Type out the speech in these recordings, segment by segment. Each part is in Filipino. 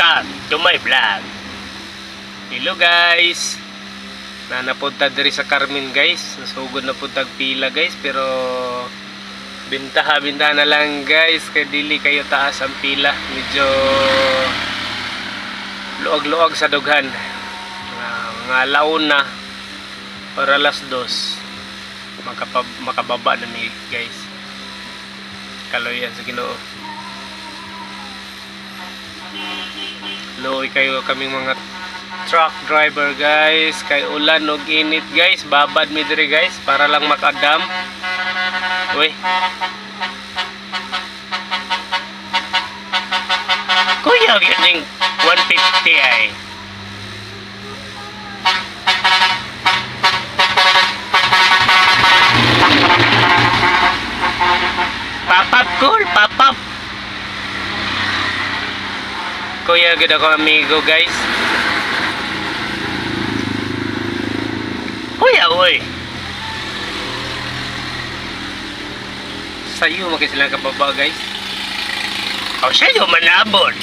welcome to my vlog. Hello guys. Na napunta diri sa Carmen guys. Nasugod na punta pila guys pero bintaha bintaha na lang guys kay dili kayo taas ang pila. Medyo luag-luag sa dughan. Mga laon na para alas dos makapab makababa na ni guys kaloyan sa Ginoo Luoy kayo kaming mga truck driver guys. Kay ulan og init guys. Babad mi diri guys para lang makadam. Uy. Kuya ganing 150 ay. Papap cool. Papap kuya gid ako amigo guys. Kuya uy sayo makisilang kababa guys. O sayo manabot.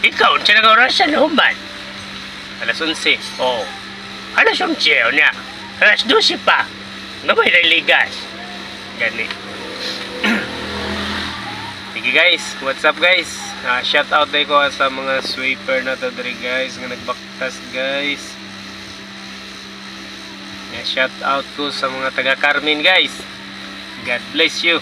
Ikaw unsa na oras sa human alas 11 oh. Alas 11 o niya. Alas 12 pa. Gamay na ligas gani Sige guys, what's up guys? Ah, shout out tayo ko sa mga sweeper na to diri guys nga nagbaktas guys. Yeah, shout out ko sa mga taga Carmen guys. God bless you.